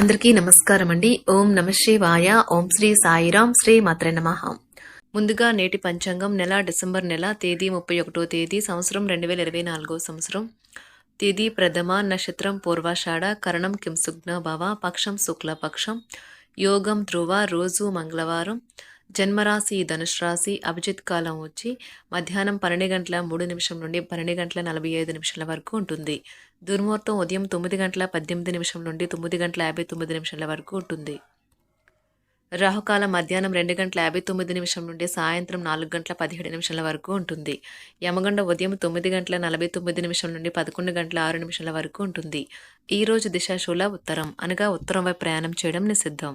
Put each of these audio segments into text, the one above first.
అందరికీ నమస్కారం అండి ఓం నమ శివాయ. ఓం శ్రీ సాయిరాం శ్రీ మాత్రే నమ. ముందుగా నేటి పంచాంగం నెల డిసెంబర్ నెల తేదీ ముప్పై ఒకటో తేదీ సంవత్సరం రెండు వేల ఇరవై నాలుగో సంవత్సరం. తేదీ ప్రథమ నక్షత్రం పూర్వాషాఢ కరణం కింసుగ్న భవ పక్షం శుక్ల పక్షం యోగం ధ్రువ రోజు మంగళవారం జన్మరాశి ధనుష్ రాశి అభిజిత్ కాలం వచ్చి మధ్యాహ్నం పన్నెండు గంటల మూడు నిమిషం నుండి పన్నెండు గంటల నలభై ఐదు నిమిషాల వరకు ఉంటుంది. దుర్ముహూర్తం ఉదయం తొమ్మిది గంటల పద్దెనిమిది నిమిషం నుండి తొమ్మిది గంటల యాభై తొమ్మిది నిమిషాల వరకు ఉంటుంది. రాహుకాలం మధ్యాహ్నం రెండు గంటల యాభై తొమ్మిది నిమిషం నుండి సాయంత్రం నాలుగు గంటల పదిహేడు నిమిషాల వరకు ఉంటుంది. యమగండ ఉదయం తొమ్మిది గంటల నలభై తొమ్మిది నిమిషం నుండి పదకొండు గంటల ఆరు నిమిషాల వరకు ఉంటుంది. ఈ రోజు దిశాశూల ఉత్తరం అనగా ఉత్తరం వైపు ప్రయాణం చేయడం నిషిద్ధం.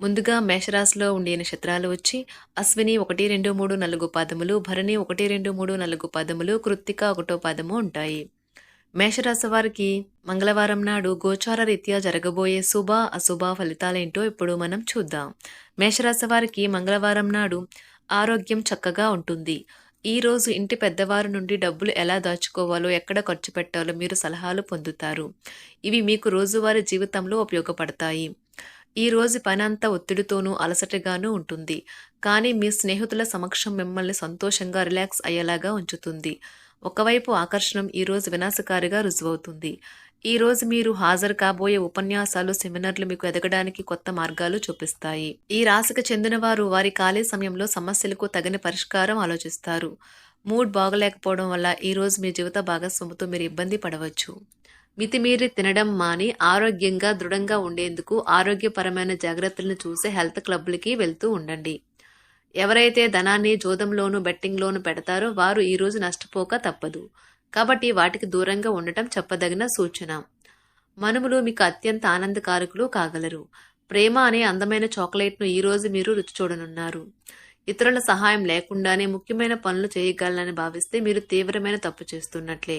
ముందుగా మేషరాశిలో ఉండే నక్షత్రాలు వచ్చి అశ్విని ఒకటి రెండు మూడు నాలుగు పాదములు భరణి ఒకటి రెండు మూడు నాలుగు పాదములు కృత్తిక ఒకటో పాదము ఉంటాయి. మేషరాశి వారికి మంగళవారం నాడు గోచార రీత్యా జరగబోయే శుభ అశుభ ఫలితాలేంటో ఇప్పుడు మనం చూద్దాం. మేషరాశి వారికి మంగళవారం నాడు ఆరోగ్యం చక్కగా ఉంటుంది. ఈ రోజు ఇంటి పెద్దవారి నుండి డబ్బులు ఎలా దాచుకోవాలో ఎక్కడ ఖర్చు పెట్టాలో మీరు సలహాలు పొందుతారు. ఇవి మీకు రోజువారీ జీవితంలో ఉపయోగపడతాయి. ఈ రోజు పనంతా ఒత్తిడితోనూ అలసటగానూ ఉంటుంది. కానీ మీ స్నేహితుల సమక్షం మిమ్మల్ని సంతోషంగా రిలాక్స్ అయ్యేలాగా ఉంచుతుంది. ఒకవైపు ఆకర్షణం ఈరోజు వినాశకారిగా రుజువవుతుంది. ఈరోజు మీరు హాజరు కాబోయే ఉపన్యాసాలు సెమినార్లు మీకు ఎదగడానికి కొత్త మార్గాలు చూపిస్తాయి. ఈ రాశికి చెందిన వారు వారి ఖాళీ సమయంలో సమస్యలకు తగిన పరిష్కారం ఆలోచిస్తారు. మూడ్ బాగలేకపోవడం వల్ల ఈరోజు మీ జీవిత భాగస్వామితో మీరు ఇబ్బంది పడవచ్చు. మితిమీరి తినడం మాని ఆరోగ్యంగా దృఢంగా ఉండేందుకు ఆరోగ్యపరమైన జాగ్రత్తలను చూసే హెల్త్ క్లబ్లకి వెళ్తూ ఉండండి. ఎవరైతే ధనాన్ని జోదంలోను బెట్టింగ్లోను పెడతారో వారు ఈరోజు నష్టపోక తప్పదు. కాబట్టి వాటికి దూరంగా ఉండటం చెప్పదగిన సూచన. మనుములు మీకు అత్యంత ఆనందకారకులు కాగలరు. ప్రేమ అనే అందమైన చాక్లెట్ను ఈ రోజు మీరు రుచి చూడనున్నారు. ఇతరుల సహాయం లేకుండానే ముఖ్యమైన పనులు చేయగలనని భావిస్తే మీరు తీవ్రమైన తప్పు చేస్తున్నట్లే.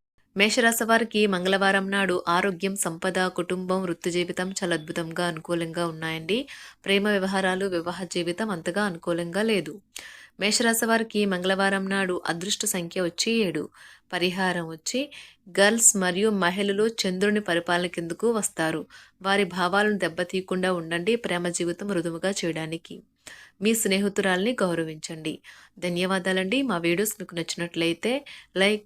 మేషరాశి వారికి మంగళవారం నాడు ఆరోగ్యం సంపద కుటుంబం వృత్తి జీవితం చాలా అద్భుతంగా అనుకూలంగా ఉన్నాయండి. ప్రేమ వ్యవహారాలు వివాహ జీవితం అంతగా అనుకూలంగా లేదు. మేషరాశి వారికి మంగళవారం నాడు అదృష్ట సంఖ్య వచ్చి ఏడు. పరిహారం వచ్చి గర్ల్స్ మరియు మహిళలు చంద్రుని పరిపాలన కిందకు వస్తారు. వారి భావాలను దెబ్బతీయకుండా ఉండండి. ప్రేమ జీవితం మృదువుగా చేయడానికి మీ స్నేహితురాల్ని గౌరవించండి. ధన్యవాదాలండి. మా వీడియోస్ మీకు నచ్చినట్లయితే లైక్